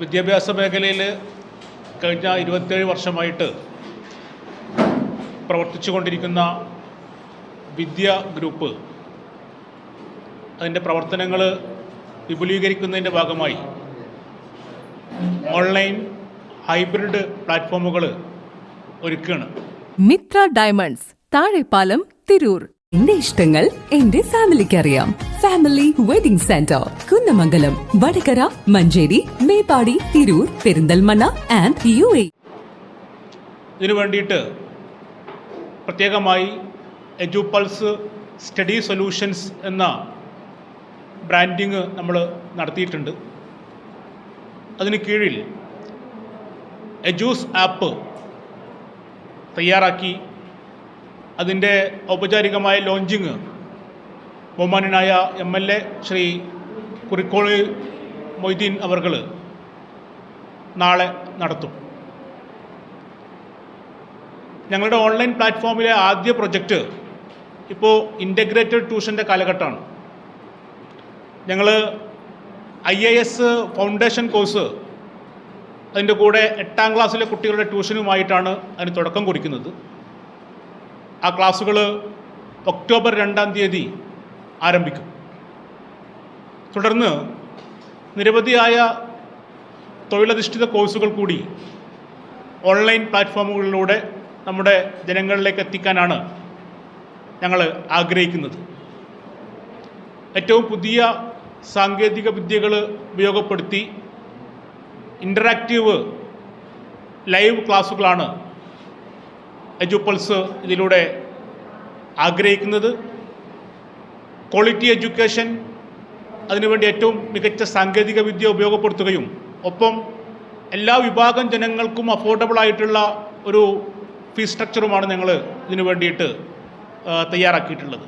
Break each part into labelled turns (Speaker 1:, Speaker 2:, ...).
Speaker 1: വിദ്യാഭ്യാസ മേഖലയിൽ കഴിഞ്ഞ ഇരുപത്തേഴ് വർഷമായിട്ട് പ്രവർത്തിച്ചു കൊണ്ടിരിക്കുന്ന വിദ്യ ഗ്രൂപ്പ് അതിന്റെ പ്രവർത്തനങ്ങൾ വിപുലീകരിക്കുന്നതിന്റെ ഭാഗമായി ഓൺലൈൻ ഹൈബ്രിഡ് പ്ലാറ്റ്ഫോമുകൾ ഒരുക്കുകയാണ്.
Speaker 2: മിത്ര ഡയമണ്ട്സ് താഴെപ്പാലം തിരൂർ.
Speaker 3: എന്റെ ഇഷ്ടങ്ങൾ എന്റെ ഫാമിലിക്ക് അറിയാം family wedding centre Kunnamangalam Vadakara Manjeri Meppadi Tirur Perinthalmanna and U A.
Speaker 1: ഇതിനു വേണ്ടിയിട്ട് പ്രത്യേകമായി എജുപൾസ് സ്റ്റഡി സൊല്യൂഷൻസ് എന്ന ബ്രാൻഡിങ് നമ്മൾ നടത്തിയിട്ടുണ്ട്. അതിന് കീഴിൽ എജൂസ് ആപ്പ് തയ്യാറാക്കി അതിന്റെ ഔപചാരികമായ ലോഞ്ചിങ് ബഹുമാനായ M L A Shri Kurikkoli Moideen അവർകൾ നാളെ നടത്തും. ഞങ്ങളുടെ ഓൺലൈൻ പ്ലാറ്റ്ഫോമിലെ ആദ്യ പ്രൊജക്റ്റ് ഇപ്പോൾ ഇന്റഗ്രേറ്റഡ് ട്യൂഷന്റെ കാലഘട്ടമാണ്. ഞങ്ങൾ I A S foundation course അതിന്റെ കൂടെ എട്ടാം ക്ലാസ്സിലെ കുട്ടികളുടെ ട്യൂഷനുമായിട്ടാണ് അതിന് തുടക്കം കുറിക്കുന്നത്. ആ ക്ലാസ്സുകൾ ഒക്ടോബർ രണ്ടാം തീയതി ആരംഭിക്കും. തുടർന്ന് നിരവധിയായ തൊഴിലധിഷ്ഠിത കോഴ്സുകൾ കൂടി ഓൺലൈൻ പ്ലാറ്റ്ഫോമുകളിലൂടെ നമ്മുടെ ജനങ്ങളിലേക്ക് എത്തിക്കാനാണ് ഞങ്ങൾ ആഗ്രഹിക്കുന്നത്. ഏറ്റവും പുതിയ സാങ്കേതിക വിദ്യകൾ ഉപയോഗപ്പെടുത്തി ഇന്ററാക്റ്റീവ് ലൈവ് ക്ലാസ്സുകളാണ് എജുപ്പൾസ് ഇതിലൂടെ ആഗ്രഹിക്കുന്നത്. ക്വാളിറ്റി എഡ്യൂക്കേഷൻ അതിനുവേണ്ടി ഏറ്റവും മികച്ച സാങ്കേതിക വിദ്യ ഉപയോഗപ്പെടുത്തുകയും ഒപ്പം എല്ലാ വിഭാഗം ജനങ്ങൾക്കും അഫോർഡബിൾ ആയിട്ടുള്ള ഒരു ഫീസ് സ്ട്രക്ചറുമാണ് ഞങ്ങൾ ഇതിനു വേണ്ടിയിട്ട് തയ്യാറാക്കിയിട്ടുള്ളത്.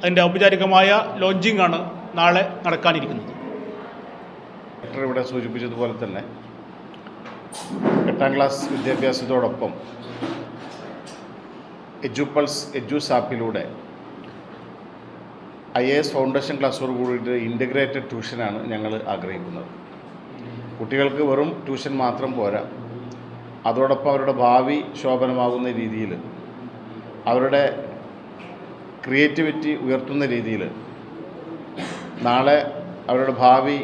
Speaker 1: അതിന്റെ ഔപചാരികമായ ലോഞ്ചിങ് ആണ് നാളെ നടക്കാനിരിക്കുന്നത്.
Speaker 4: ഇവിടെ സൂചിപ്പിച്ചതുപോലെ തന്നെ എട്ടാം ക്ലാസ് വിദ്യാഭ്യാസത്തോടൊപ്പം എജുപൾസ് എജുസ് ആപ്പിലൂടെ ഐ എ എസ് ഫൗണ്ടേഷൻ ക്ലാസ്സോട് കൂടിയിട്ട് ഇന്റഗ്രേറ്റഡ് ട്യൂഷനാണ് ഞങ്ങൾ ആഗ്രഹിക്കുന്നത്. കുട്ടികൾക്ക് വെറും ട്യൂഷൻ മാത്രം പോരാ. അതോടൊപ്പം അവരുടെ ഭാവി ശോഭനമാകുന്ന രീതിയിൽ അവരുടെ ക്രിയേറ്റിവിറ്റി ഉയർത്തുന്ന രീതിയിൽ നാളെ അവരുടെ ഭാവി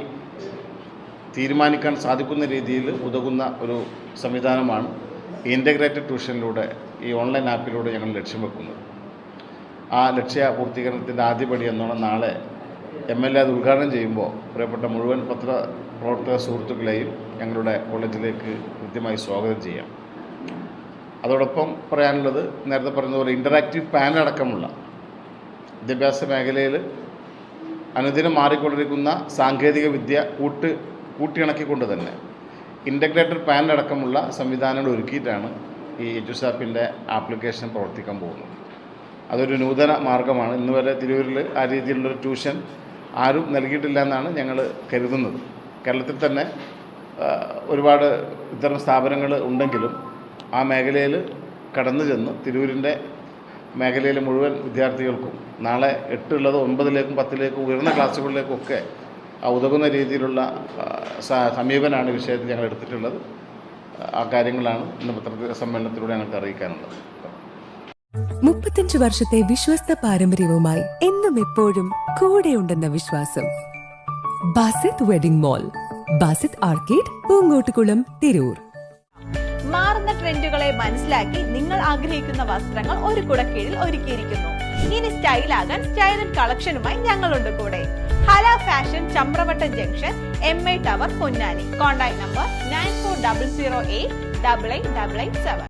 Speaker 4: തീരുമാനിക്കാൻ സാധിക്കുന്ന രീതിയിൽ ഉതകുന്ന ഒരു സംവിധാനമാണ് ഇന്റഗ്രേറ്റഡ് ട്യൂഷനിലൂടെ ഈ ഓൺലൈൻ ആപ്പിലൂടെ ഞങ്ങൾ ലക്ഷ്യം വെക്കുന്നത് ആ ലക്ഷ്യ പൂർത്തീകരണത്തിന്റെ ആദ്യപടി എന്നോണം നാളെ എം എൽ എ അത് ഉദ്ഘാടനം ചെയ്യുമ്പോൾ പ്രിയപ്പെട്ട മുഴുവൻ പത്ര പ്രവർത്തക സുഹൃത്തുക്കളെയും ഞങ്ങളുടെ കോളേജിലേക്ക് കൃത്യമായി സ്വാഗതം ചെയ്യാം. അതോടൊപ്പം പറയാനുള്ളത് നേരത്തെ പറഞ്ഞതുപോലെ ഇന്ററാക്റ്റീവ് പാനൽ അടക്കമുള്ള വിദ്യാഭ്യാസ മേഖലയിൽ അനുദിനം മാറിക്കൊണ്ടിരിക്കുന്ന സാങ്കേതിക വിദ്യ കൂട്ട് കൂട്ടിയിണക്കിക്കൊണ്ട് തന്നെ ഇന്റഗ്രേറ്റഡ് പാനൽ അടക്കമുള്ള സംവിധാനങ്ങൾ ഒരുക്കിയിട്ടാണ് ഈ എജുസാപ്പിന്റെ ആപ്ലിക്കേഷൻ പ്രവർത്തിക്കാൻ പോകുന്നത്. അതൊരു നൂതന മാർഗമാണ്. ഇന്ന് വരെ തിരൂരിൽ ആ രീതിയിലുള്ളൊരു ട്യൂഷൻ ആരും നൽകിയിട്ടില്ല എന്നാണ് ഞങ്ങൾ കരുതുന്നത്. കേരളത്തിൽ തന്നെ ഒരുപാട് ഇത്തരം സ്ഥാപനങ്ങൾ ഉണ്ടെങ്കിലും ആ മേഖലയിൽ കടന്നു ചെന്ന് തിരൂരിന്റെ മേഖലയിലെ മുഴുവൻ വിദ്യാർത്ഥികൾക്കും നാളെ എട്ടുള്ളത് ഒൻപതിലേക്കും പത്തിലേക്കും ഉയർന്ന ക്ലാസ്സുകളിലേക്കൊക്കെ ഒക്കെ ഉതകുന്ന രീതിയിലുള്ള സമീപനമാണ് വിഷയത്തിൽ ഞങ്ങൾ എടുത്തിട്ടുള്ളത്. ആ കാര്യങ്ങളാണ് ഇന്ന് പത്ര സമ്മേളനത്തിലൂടെ ഞങ്ങൾക്ക് അറിയിക്കാനുള്ളത്.
Speaker 3: മുപ്പത്തഞ്ച് വർഷത്തെ വിശ്വസ്ത പാരമ്പര്യവുമായി എന്നും എപ്പോഴും കൂടെയുണ്ടെന്ന വിശ്വാസം. Basith wedding mall Basith arcade Poonkottukulam Tirur.
Speaker 5: മാറുന്ന ട്രെൻഡുകളെ മനസ്സിലാക്കി നിങ്ങൾ ആഗ്രഹിക്കുന്ന വസ്ത്രങ്ങൾ ഒരു കുടക്കീഴിൽ ഒരുക്കിയിരിക്കുന്നു. ഇനി സ്റ്റൈലാകാൻ സ്റ്റൈലൻ കളക്ഷനുമായി ഞങ്ങളുണ്ട് കൂടെ. Fashion Chamravattam junction M I tower Ponnani contact number nine four double zero eight double eight double eight seven